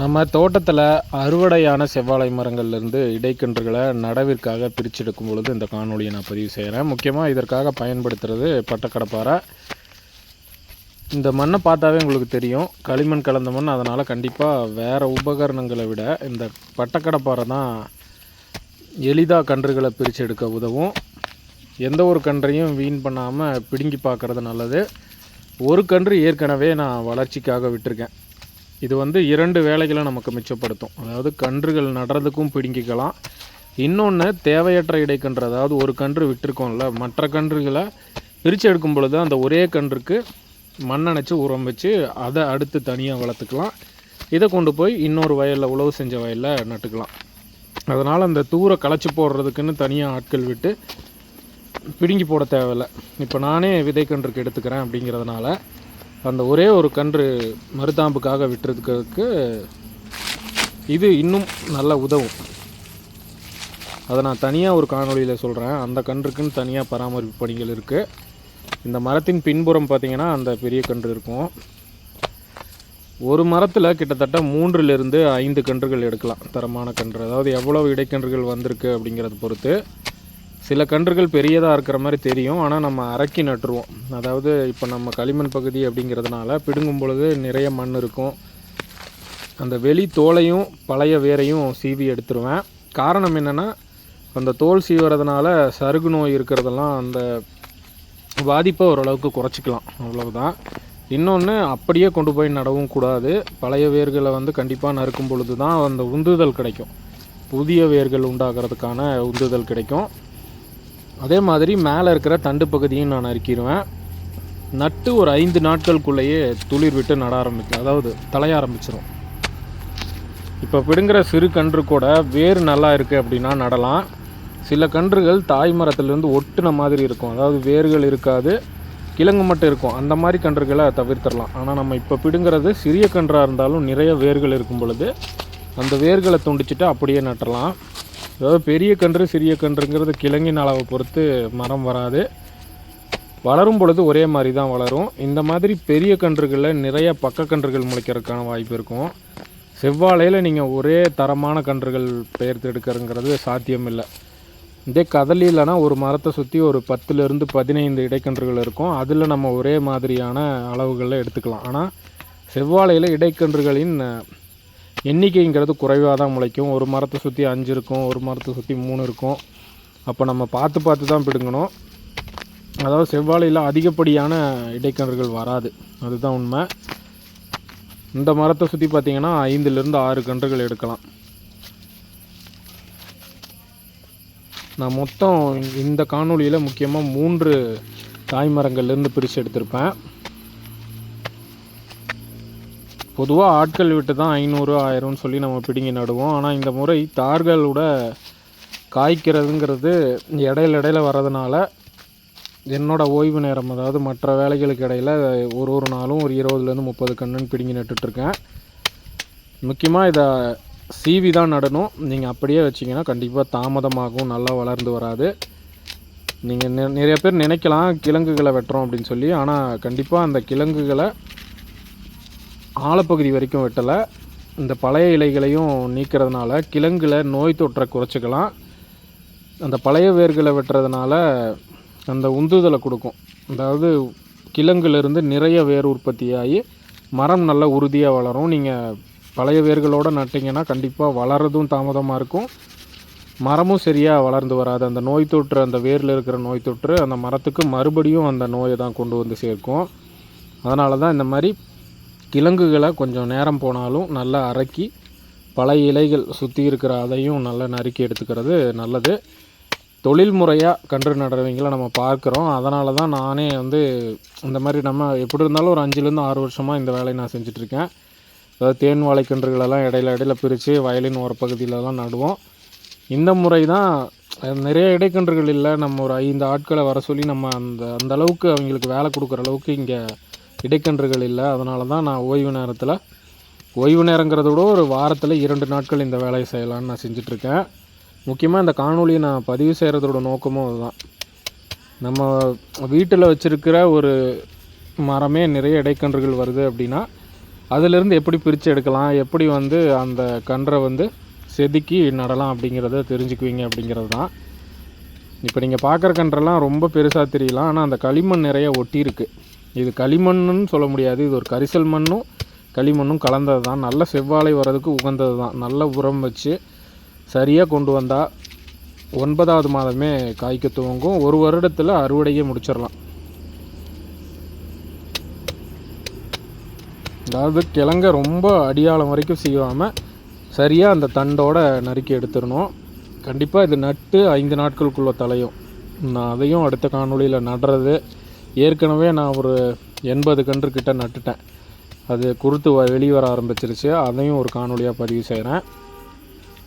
நம்ம தோட்டத்தில் அறுவடையான செவ்வாழை மரங்கள்லேருந்து இடைக்கன்றுகளை நடவிற்காக பிரிச்செடுக்கும் பொழுது இந்த காணொலியை நான் பதிவு செய்கிறேன் முக்கியமாக இதற்காக பயன்படுத்துறது பட்டக்கடப்பாறை. இந்த மண்ணை பார்த்தாவே உங்களுக்கு தெரியும். களிமண் கலந்த மண் அதனால் கண்டிப்பாக வேறு உபகரணங்களை விட இந்த பட்டக்கடப்பாறை தான் எளிதாக கன்றுகளை பிரித்து எடுக்க உதவும். எந்த ஒரு கன்றையும் வீண் பண்ணாமல் பிடுங்கி பார்க்குறது நல்லது. ஒரு கன்று ஏற்கனவே நான் வளர்ச்சிக்காக விட்டிருக்கேன். இது வந்து இரண்டு வேலைகளை நமக்கு மிச்சப்படுத்தும். அதாவது கன்றுகள் நடுறதுக்கும் பிடுங்கிக்கலாம். இன்னொன்று தேவையற்ற இடைக்கன்று அதாவது ஒரு கன்று விட்டுருக்கோம்ல மற்ற கன்றுகளை பிரித்து எடுக்கும் பொழுது அந்த ஒரே கன்றுக்கு மண்ணணைச்சு உரம் வச்சு அதை அடுத்து தனியாக வளர்த்துக்கலாம். இதை கொண்டு போய் இன்னொரு வயலில் உழவு செஞ்ச வயலில் நட்டுக்கலாம். அதனால் அந்த தூரை களைச்சி போடுறதுக்குன்னு தனியாக ஆட்கள் விட்டு பிடுங்கி போட தேவையில்லை. இப்போ நானே விதைக்கன்றுக்கு எடுத்துக்கிறேன் அப்படிங்கிறதுனால அந்த ஒரே ஒரு கன்று மருதாம்புக்காக விட்டுறதுக்கு இது இன்னும் நல்ல உதவும். அதை நான் தனியாக ஒரு காணொளியில் சொல்கிறேன் அந்த கன்றுக்குன்னு தனியாக பராமரிப்பு பணிகள் இருக்குது இந்த மரத்தின் பின்புறம் பார்த்திங்கன்னா அந்த பெரிய கன்று இருக்கும். ஒரு மரத்தில் கிட்டத்தட்ட மூன்றிலிருந்து ஐந்து கன்றுகள் எடுக்கலாம். தரமான கன்று. அதாவது எவ்வளோ இடைக்கன்றுகள் வந்திருக்கு அப்படிங்கிறத பொறுத்து. சில கன்றுகள் பெரியதாக இருக்கிற மாதிரி தெரியும் ஆனால் நம்ம அரக்கி நட்டுருவோம். அதாவது இப்போ நம்ம களிமண் பகுதி அப்படிங்கிறதுனால பிடுங்கும் பொழுது நிறைய மண் இருக்கும். அந்த வெளி தோலையும் பழைய வேரையும் சீவி எடுத்துருவேன். காரணம் என்னென்னா அந்த தோல் சீவுறதுனால சருகு நோய் இருக்கிறதெல்லாம் அந்த பாதிப்பை ஓரளவுக்கு குறைச்சிக்கலாம். அவ்வளவுதான். இன்னொன்று அப்படியே கொண்டு போய் நடவும் கூடாது. பழைய வேர்களை வந்து கண்டிப்பாக நறுக்கும் பொழுது தான் அந்த உந்துதல் கிடைக்கும். புதிய வேர்கள் உண்டாகிறதுக்கான உந்துதல் கிடைக்கும். அதே மாதிரி மேலே இருக்கிற தண்டு பகுதியும் நான் நறுக்கிடுவேன் நட்டு ஒரு ஐந்து நாட்களுக்குள்ளேயே துளிர் விட்டு நட ஆரம்பிக்கும். அதாவது தலைய ஆரம்பிச்சிடும் இப்போ பிடுங்குற சிறு கன்று கூட வேர் நல்லா இருக்குது அப்படின்னா நடலாம். சில கன்றுகள் தாய் மரத்துலேருந்து ஒட்டுன மாதிரி இருக்கும். அதாவது வேர்கள் இருக்காது கிழங்கு மட்டும் இருக்கும். அந்த மாதிரி கன்றுகளை தவிர்த்திடலாம். ஆனால் நம்ம இப்போ பிடுங்கிறது சிறிய கன்றாக இருந்தாலும் நிறைய வேர்கள் இருக்கும் பொழுது அந்த வேர்களை துண்டிச்சிட்டு அப்படியே நட்டலாம். அதாவது பெரிய கன்று சிறிய கன்றுங்கிறது கிழங்கின் அளவை பொறுத்து மரம் வராது. வளரும் பொழுது ஒரே மாதிரி தான் வளரும். இந்த மாதிரி பெரிய கன்றுகளில் நிறைய பக்க கன்றுகள் முளைக்கிறதுக்கான வாய்ப்பு இருக்கும். செவ்வாழையில் நீங்கள் ஒரே தரமான கன்றுகள் பெயர்த்து எடுக்கிறங்கிறது சாத்தியம் இல்லை இதே கதலிலனா ஒரு மரத்தை சுற்றி ஒரு பத்துலேருந்து பதினைந்து இடைக்கன்றுகள் இருக்கும். அதில் நம்ம ஒரே மாதிரியான அளவுகளில் எடுத்துக்கலாம். ஆனால் செவ்வாழையில் இடைக்கன்றுகளின் எண்ணிக்கைங்கிறது குறைவாக தான் முளைக்கும். ஒரு மரத்தை சுற்றி அஞ்சு இருக்கும் ஒரு மரத்தை சுற்றி மூணு இருக்கும். அப்போ நம்ம பார்த்து பார்த்து தான் பிடுங்கணும். அதாவது செவ்வாழையில் அதிகப்படியான இடைக்கன்றுகள் வராது. அதுதான் உண்மை. இந்த மரத்தை சுற்றி பார்த்தீங்கன்னா ஐந்துலேருந்து ஆறு கன்றுகள் எடுக்கலாம். நான் மொத்தம் இந்த காணொளியில் முக்கியமாக மூன்று தாய்மரங்கள்லேருந்து பிரித்து எடுத்திருப்பேன். பொதுவாக ஆட்கள் விட்டு தான் ஐநூறு ஆயிரம்னு சொல்லி நம்ம பிடுங்கி நடுவோம். ஆனால் இந்த முறை தார்களோட காய்க்கிறதுங்கிறது இடையில இடையில வர்றதுனால என்னோட ஓய்வு நேரம் அதாவது மற்ற வேலைகளுக்கு இடையில் ஒரு ஒரு நாளும் ஒரு இருபதுலேருந்து முப்பது கண்ணுன்னு பிடுங்கி நட்டுட்ருக்கேன். முக்கியமாக இதை சீவி தான் நடணும். நீங்கள் அப்படியே வச்சிங்கன்னா கண்டிப்பாக தாமதமாகும் நல்லா வளர்ந்து வராது. நீங்கள் நெ நிறைய பேர் நினைக்கலாம் கிழங்குகளை வெட்டுறோம் அப்படின்னு சொல்லி. ஆனால் கண்டிப்பாக அந்த கிழங்குகளை ஆழப்பகுதி வரைக்கும் வெட்டலை. இந்த பழைய இலைகளையும் நீக்கிறதுனால கிழங்கில் நோய் தொற்றை குறைச்சிக்கலாம். அந்த பழைய வேர்களை வெட்டுறதுனால அந்த உந்துதலை கொடுக்கும். அதாவது கிழங்குலேருந்து நிறைய வேர் உற்பத்தியாகி மரம் நல்லா உறுதியாக வளரும். நீங்கள் பழைய வேர்களோடு நட்டிங்கன்னா கண்டிப்பாக வளர்கிறதும் தாமதமாக இருக்கும். மரமும் சரியாக வளர்ந்து வராது. அந்த நோய் தொற்று அந்த வேரில் இருக்கிற நோய் தொற்று அந்த மரத்துக்கு மறுபடியும் அந்த நோயை தான் கொண்டு வந்து சேர்க்கும். அதனால தான் இந்த மாதிரி கிழங்குகளை கொஞ்சம் நேரம் போனாலும் நல்லா அரைக்கி பழைய இலைகள் சுற்றி இருக்கிற அதையும் நல்லா நறுக்கி எடுத்துக்கிறது நல்லது. தொழில் முறையாக கன்று நடுறவங்கள நம்ம பார்க்குறோம். அதனால தான் நானே வந்து இந்த மாதிரி நம்ம எப்படி இருந்தாலும் ஒரு அஞ்சுலேருந்து ஆறு வருஷமாக இந்த வேலையை நான் செஞ்சிட்ருக்கேன். அதாவது தேன் வாழை கன்றுகளெல்லாம் இடையில இடையில பிரித்து வயலின் ஓரப்பகுதியிலலாம் நடுவோம். இந்த முறை தான் நிறைய இடைக்கன்றுகள் இல்லை. நம்ம ஒரு ஐந்து ஆட்களை வர சொல்லி நம்ம அந்த அந்த அளவுக்கு அவங்களுக்கு வேலை கொடுக்குற அளவுக்கு இங்கே இடைக்கன்றுகள் இல்லை. அதனால தான் நான் ஓய்வு நேரத்தில் ஓய்வு நேரங்கிறத விட ஒரு வாரத்தில் இரண்டு நாட்கள் இந்த வேலையை செய்யலான்னு நான் செஞ்சிட்ருக்கேன். முக்கியமாக இந்த காணொலியை நான் பதிவு செய்கிறதோட நோக்கமும் அதுதான். நம்ம வீட்டில் வச்சுருக்கிற ஒரு மரமே நிறைய இடைக்கன்றுகள் வருது அப்படின்னா அதிலிருந்து எப்படி பிரித்து எடுக்கலாம் எப்படி வந்து அந்த கன்றை வந்து செதுக்கி நடலாம் அப்படிங்கிறத தெரிஞ்சுக்குவீங்க அப்படிங்கிறது தான் இப்போ நீங்கள் பார்க்குற கன்றெல்லாம் ரொம்ப பெருசாக தெரியலாம் ஆனால் அந்த களிமண் நிறைய ஒட்டியிருக்கு. இது களிமண்ணுன்னு சொல்ல முடியாது. இது ஒரு கரிசல் மண்ணும் களிமண்ணும் கலந்தது தான். நல்ல செவ்வாழை வரதுக்கு உகந்தது தான். நல்ல உரம் வச்சு சரியாக கொண்டு வந்தால் ஒன்பதாவது மாதமே காய்க்க துவங்கும். ஒரு வருடத்தில் அறுவடையே முடிச்சிடலாம். அதாவது கிழங்க ரொம்ப அடியாளம் வரைக்கும் செய்யாமல் சரியாக அந்த தண்டோட நறுக்கி எடுத்துடணும். கண்டிப்பாக இது நட்டு ஐந்து நாட்களுக்குள்ளே தலையும். நான் அதையும் அடுத்த காணொளியில் நடுறது. ஏற்கனவே நான் ஒரு எண்பது கன்று கிட்ட நட்டுட்டேன். அது குருத்து வ- வெளிவர ஆரம்பிச்சிருச்சு. அதையும் ஒரு காணொலியாக பதிவு செய்கிறேன்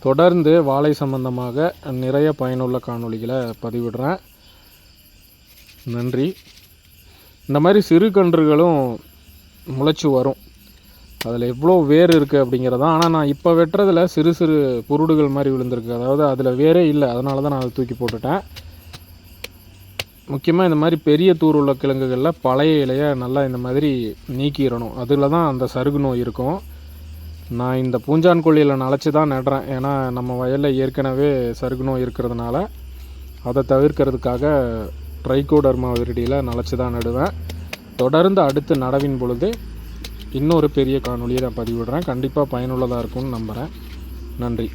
தொடர்ந்து வாழை சம்பந்தமாக நிறைய பயனுள்ள காணொளிகளை பதிவிடுறேன். நன்றி. இந்த மாதிரி சிறு கன்றுகளும் முளைச்சி வரும். அதில் எவ்வளோ வேர் இருக்குது அப்படிங்கிறது தான் ஆனால் நான் இப்போ வெட்டுறதில் சிறு சிறு புருடுகள் மாதிரி விழுந்திருக்கு. அதாவது அதில் வேரே இல்லை. அதனால தான் நான் அதை தூக்கி போட்டுட்டேன். முக்கியமாக இந்த மாதிரி பெரிய தூர் உள்ள கிழங்குகளில் பழைய இலையை நல்லா இந்த மாதிரி நீக்கிடணும். அதில் தான் அந்த சருகு நோய் இருக்கும். நான் இந்த பூஞ்சான் கொல்லியில் நனைச்சி தான் நடுறேன். ஏன்னா நம்ம வயலில் ஏற்கனவே சருகு நோய் இருக்கிறதுனால அதை தவிர்க்கிறதுக்காக ட்ரைகோடர்மா விரடியில் நனைச்சி தான் நடுவேன். தொடர்ந்து அடுத்து நடவின் பொழுது இன்னொரு பெரிய காணொலியை நான் பதிவிடுறேன். கண்டிப்பாக பயனுள்ளதாக இருக்கும்னு நம்புகிறேன் நன்றி.